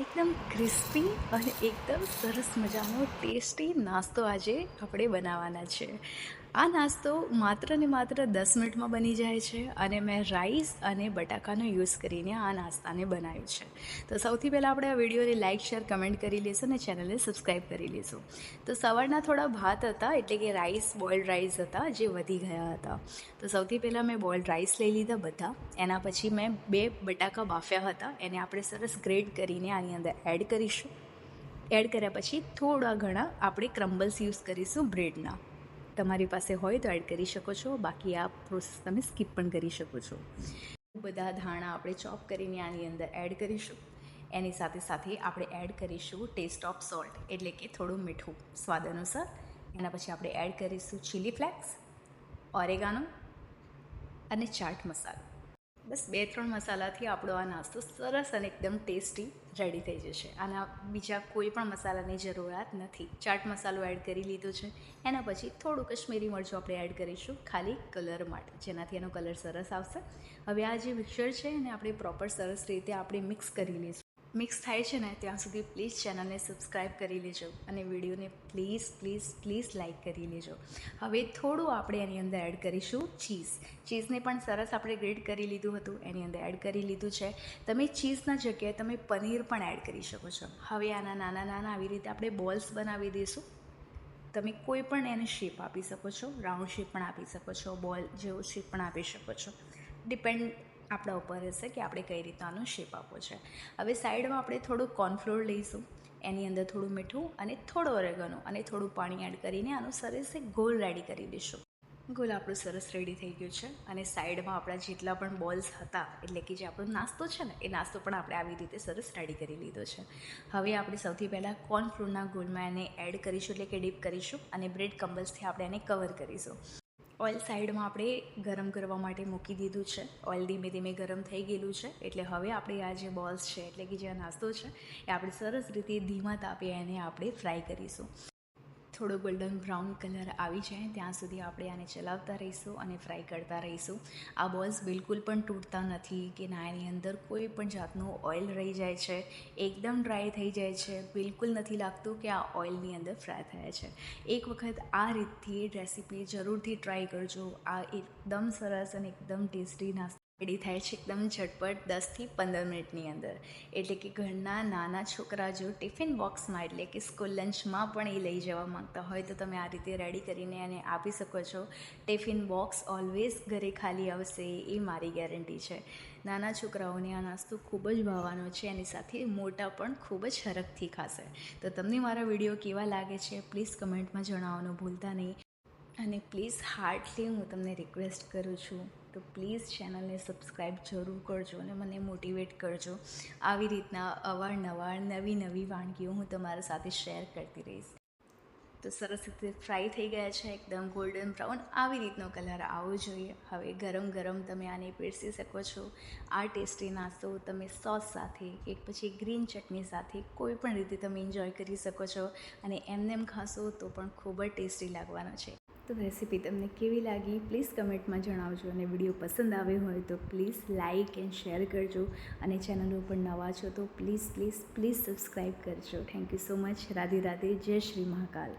એકદમ ક્રિસ્પી અને એકદમ સરસ મજાનો ટેસ્ટી નાસ્તો આજે આપણે બનાવવાના છે. આ નાસ્તો માત્ર ને માત્ર દસ મિનિટમાં બની જાય છે અને મેં રાઈસ અને બટાકાનો યુઝ કરીને આ નાસ્તાને બનાવ્યું છે. તો સૌથી પહેલાં આપણે આ વિડીયોને લાઇક શેર, કમેન્ટ કરી લઈશું અને ચેનલને સબસ્ક્રાઈબ કરી લઈશું તો સવારના થોડા ભાત હતા એટલે કે રાઈસ, બોઇલ્ડ રાઈસ હતા જે વધી ગયા હતા. તો સૌથી પહેલાં મેં બોઇલ્ડ રાઈસ લઈ લીધા બધા. એના પછી મેં બે બટાકા બાફ્યા હતા. એને આપણે સરસ ગ્રેડ કરીને આની અંદર એડ કરીશું. એડ કર્યા પછી થોડા ઘણા આપણે ક્રમ્બલ્સ યુઝ કરીશું બ્રેડના. તમારી પાસે હોય તો એડ કરી શકો છો. બાકી આ પ્રોસેસ તમે સ્કીપ પણ કરી શકો છો. બધા ધાણા આપણે ચોપ કરીને આની અંદર એડ કરીશું. એની સાથે સાથે આપણે એડ કરીશું ટેસ્ટ ઓફ સોલ્ટ એટલે કે થોડું મીઠું સ્વાદ અનુસાર. એના પછી આપણે એડ કરીશું ચીલી ફ્લેક્સ ઓરેગાનો અને ચાટ મસાલો બસ બે ત્રણ મસાલાથી આપણો આ નાસ્તો સરસ અને એકદમ ટેસ્ટી રેડી થઈ જશે. આના બીજા કોઈ પણ મસાલાની જરૂરિયાત નથી. ચાટ મસાલો એડ કરી લીધો છે. એના પછી થોડું કશ્મીરી મરચું આપણે એડ કરીશું ખાલી કલર માટે. જેનાથી એનો કલર સરસ આવશે. હવે આ જે મિક્સર છે એને આપણે પ્રોપર સરસ રીતે આપણે મિક્સ કરી લઈશું. મિક્સ થાય છે ને, ત્યાં સુધી પ્લીઝ ચેનલને સબસ્ક્રાઈબ કરી લેજો અને વિડીયોને પ્લીઝ પ્લીઝ પ્લીઝ લાઇક કરી લેજો. હવે થોડું આપણે એની અંદર એડ કરીશું ચીઝ ચીઝને પણ સરસ આપણે ગ્રેડ કરી લીધું હતું, એની અંદર એડ કરી લીધું છે. તમે ચીઝના જગ્યાએ તમે પનીર પણ એડ કરી શકો છો. હવે આના નાના નાના આવી રીતે આપણે બોલ્સ બનાવી દઈશું. તમે કોઈ પણ એને શેપ આપી શકો છો રાઉન્ડ શેપ પણ આપી શકો છો બોલ જેવો શેપ પણ આપી શકો છો. ડિપેન્ડ આપણા ઉપર હશે કે આપણે કઈ રીતના આનો શેપ આપવો છે. હવે સાઈડમાં આપણે થોડું કોર્નફ્લોર લઈશું, એની અંદર થોડું મીઠું અને થોડો ઓરેગનો અને થોડું પાણી એડ કરીને આનું સરસ એક ગોલ રેડી કરી દઈશું. ગોલ આપણું સરસ રેડી થઈ ગયું છે અને સાઈડમાં આપણા જેટલા પણ બોલ્સ હતા, એટલે કે જે આપણો નાસ્તો છે ને, એ નાસ્તો પણ આપણે આવી રીતે સરસ રેડી કરી લીધો છે. હવે આપણે સૌથી પહેલાં કોર્નફ્લોરના ગોલમાં એને એડ કરીશું, એટલે કે ડીપ કરીશું અને બ્રેડ કમ્બલ્સથી આપણે એને કવર કરીશું. ઓઇલ સાઈડમાં આપણે ગરમ કરવા માટે મૂકી દીધું છે. ઓઇલ ધીમે ધીમે ગરમ થઈ ગયેલું છે. એટલે હવે આપણે આ જે બોલ્સ છે, એટલે કે જે નાસ્તો છે, એ આપણે સરસ રીતે ધીમા તાપે એને આપણે ફ્રાય કરીશું. થોડો ગોલ્ડન બ્રાઉન કલર આવી જાય, ત્યાં સુધી આપણે આને ચલાવતા રહીશું અને ફ્રાય કરતા રહીશું. આ બોલ્સ બિલકુલ પણ તૂટતા નથી કે ના, એની અંદર કોઈ પણ જાતનું ઓઇલ રહી જાય છે, એકદમ ડ્રાય થઈ જાય છે. બિલકુલ નથી લાગતું કે આ ઓઇલની અંદર ફ્રાય થયા છે. એક વખત આ રીતથી રેસીપી જરૂરથી ટ્રાય કરજો. આ એકદમ સરસ અને એકદમ ટેસ્ટી નાસ્તો રેડી થાય છે એકદમ ઝટપટ દસથી પંદર મિનિટની અંદર. એટલે કે ઘરના નાના છોકરા જો ટિફિન બોક્સમાં એટલે કે સ્કૂલ લંચમાં પણ એ લઈ જવા માંગતા હોય તો તમે આ રીતે રેડી કરીને એને આપી શકો છો. ટિફિન બોક્સ ઓલવેઝ ઘરે ખાલી આવશે એ મારી ગેરંટી છે. નાના છોકરાઓને આ નાસ્તો ખૂબ જ ભાવવાનો છે, એની સાથે મોટા પણ ખૂબ જ હરખથી ખાશે. તો તમને મારા વીડિયો કેવા લાગે છે, પ્લીઝ કમેન્ટમાં જણાવવાનું ભૂલતા નહીં. અને પ્લીઝ હાર્ટલી હું તમને રિક્વેસ્ટ કરું છું, તો પ્લીઝ ચેનલને સબસ્ક્રાઈબ જરૂર કરજો અને મને મોટિવેટ કરજો. આવી રીતના અવારનવાર નવી નવી વાનગીઓ હું તમારા સાથે શેર કરતી રહીશ. તો સરસ રીતે ફ્રાય થઈ ગયા છે, એકદમ ગોલ્ડન બ્રાઉન. આવી રીતનો કલર આવવો જોઈએ. હવે ગરમ ગરમ તમે આને પીરસી શકો છો. આ ટેસ્ટી નાસ્તો તમે સોસ સાથે, કે પછી ગ્રીન ચટણી સાથે કોઈ પણ રીતે તમે એન્જોય કરી શકો છો. અને એમને એમ ખાશો તો પણ ખૂબ જ ટેસ્ટી લાગવાનો છે. તો રેસીપી તમને કેવી લાગી પ્લીઝ કમેન્ટમાં જણાવજો અને વીડિયો પસંદ આવ્યો હોય તો પ્લીઝ લાઇક એન્ડ શેર કરજો અને ચેનલ ઉપર નવા છો તો પ્લીઝ પ્લીઝ પ્લીઝ સબસ્ક્રાઈબ કરજો. Thank you so much Radhe Radhe. જય શ્રી મહાકાલ.